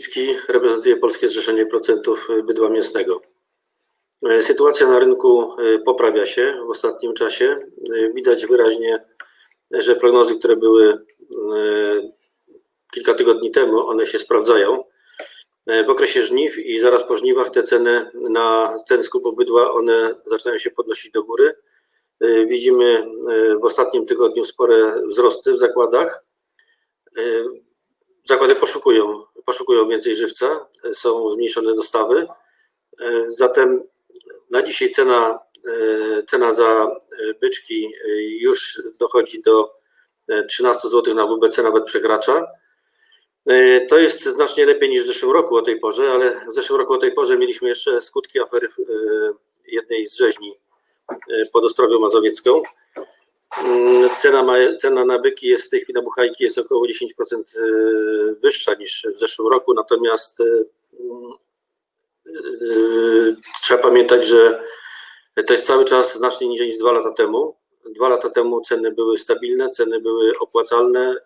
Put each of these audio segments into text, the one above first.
Wierzbicki, reprezentuję Polskie Zrzeszenie Producentów Bydła Mięsnego. E, Sytuacja na rynku e, poprawia się w ostatnim czasie. E, Widać wyraźnie, że prognozy, które były kilka tygodni temu, one się sprawdzają. W okresie żniw i zaraz po żniwach te ceny na ceny skupu bydła, one zaczynają się podnosić do góry. Widzimy w ostatnim tygodniu spore wzrosty w zakładach. Zakłady poszukują, poszukują więcej żywca, są zmniejszone dostawy. E, Zatem na dzisiaj cena, e, cena za e, byczki już dochodzi do e, 13 zł na WBC, nawet przekracza. To jest znacznie lepiej niż w zeszłym roku o tej porze, ale w zeszłym roku o tej porze mieliśmy jeszcze skutki afery jednej z rzeźni pod Ostrowią Mazowiecką. Mm, Cena, ma, cena na byki jest w tej chwili na buchajki jest około 10% e, wyższa niż w zeszłym roku, natomiast mm, e, trzeba pamiętać, że to jest cały czas znacznie niżej niż dwa lata temu. Dwa lata temu ceny były stabilne, ceny były opłacalne.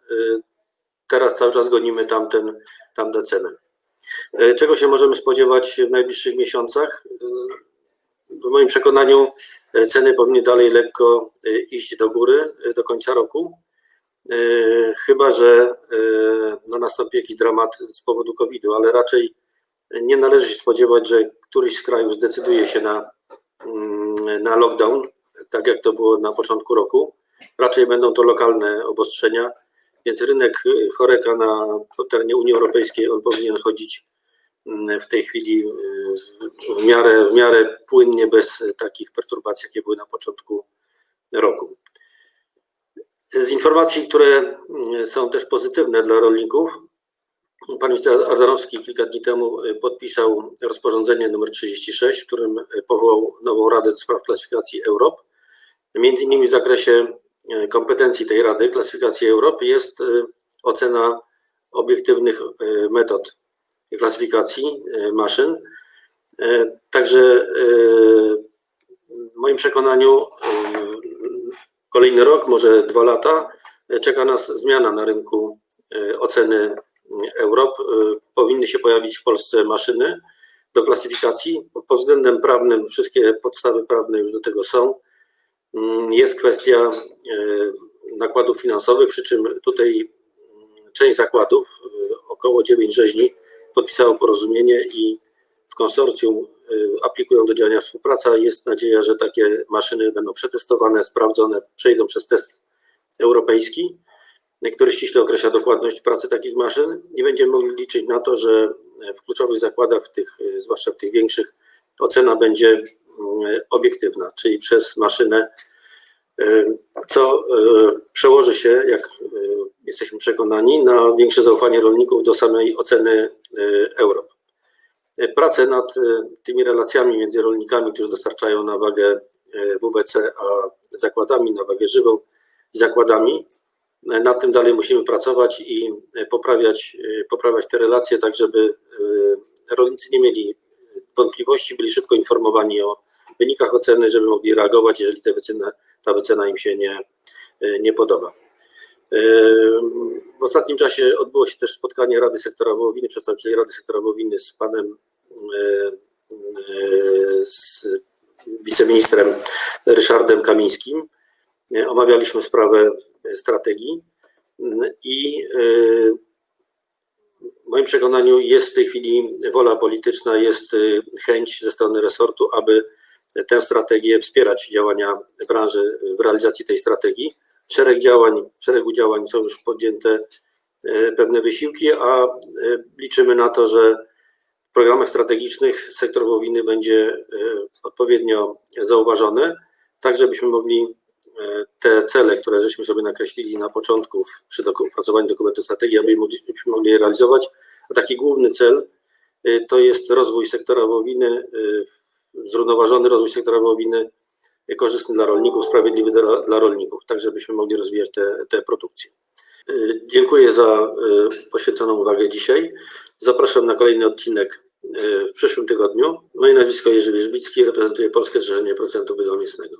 Teraz cały czas gonimy tamten, tamte ceny. Czego się możemy spodziewać w najbliższych miesiącach? W moim przekonaniu ceny powinny dalej lekko e, iść do góry e, do końca roku. E, Chyba, że no, nastąpi jakiś dramat z powodu COVID-u, ale raczej nie należy się spodziewać, że któryś z krajów zdecyduje się na, mm, na lockdown, tak jak to było na początku roku. Raczej będą to lokalne obostrzenia, więc rynek choreka na terenie Unii Europejskiej on powinien chodzić mm, w tej chwili w miarę, w miarę płynnie, bez takich perturbacji, jakie były na początku roku. Z informacji, które mm, są też pozytywne dla rolników, Pan minister Ardanowski kilka dni temu y, podpisał rozporządzenie nr 36, w którym y, powołał nową Radę do Spraw Klasyfikacji Europ. Między innymi w zakresie y, kompetencji tej Rady Klasyfikacji Europ jest ocena obiektywnych metod klasyfikacji maszyn. Y, Także y, w moim przekonaniu y, kolejny rok, może dwa lata, czeka nas zmiana na rynku oceny Europ. Y, Powinny się pojawić w Polsce maszyny do klasyfikacji. Pod względem prawnym wszystkie podstawy prawne już do tego są. Mm, Jest kwestia nakładów finansowych, przy czym tutaj mm, część zakładów, około 9 rzeźni, podpisało porozumienie i w konsorcjum y, aplikują do działania współpraca. Jest nadzieja, że takie maszyny będą przetestowane, sprawdzone, przejdą przez test europejski, który ściśle określa dokładność pracy takich maszyn i będziemy mogli liczyć na to, że w kluczowych zakładach, w tych, y, zwłaszcza w tych większych, ocena będzie y, obiektywna, czyli przez maszynę, y, co przełoży się, jak jesteśmy przekonani, na większe zaufanie rolników do samej oceny y, Europ. Prace nad y, tymi relacjami między rolnikami, którzy dostarczają na wagę y, WBC, a zakładami, na wagę żywą i zakładami, nad tym dalej musimy pracować i poprawiać, poprawiać te relacje, tak żeby rolnicy nie mieli wątpliwości, byli szybko informowani o wynikach oceny, żeby mogli reagować, jeżeli te ta wycena im się nie, nie podoba. W ostatnim czasie odbyło się też spotkanie Rady Sektora Wołowiny, przedstawicieli Rady Sektora Wołowiny z panem e, e, z wiceministrem Ryszardem Kamińskim. E, Omawialiśmy sprawę strategii i w moim przekonaniu jest w tej chwili wola polityczna, jest chęć ze strony resortu, aby tę strategię wspierać działania branży w realizacji tej strategii szereg działań, szeregu działań są już podjęte e, pewne wysiłki, a e, liczymy na to, że w programach strategicznych sektor wołowiny będzie e, odpowiednio zauważony, tak żebyśmy mogli te cele, które żeśmy sobie nakreślili na początku przy opracowaniu dokumentu strategii, aby mogli- je realizować. A taki główny cel to jest rozwój sektora wołowiny, zrównoważony rozwój sektora wołowiny, korzystny dla rolników, sprawiedliwy dla, dla rolników, tak żebyśmy mogli rozwijać te, te produkcje. Y, Dziękuję za y, poświęconą uwagę dzisiaj. Zapraszam na kolejny odcinek y, w przyszłym tygodniu. Moje nazwisko Jerzy Wierzbicki, reprezentuję Polskie Zrzeszenie Producentów Bydła Mięsnego.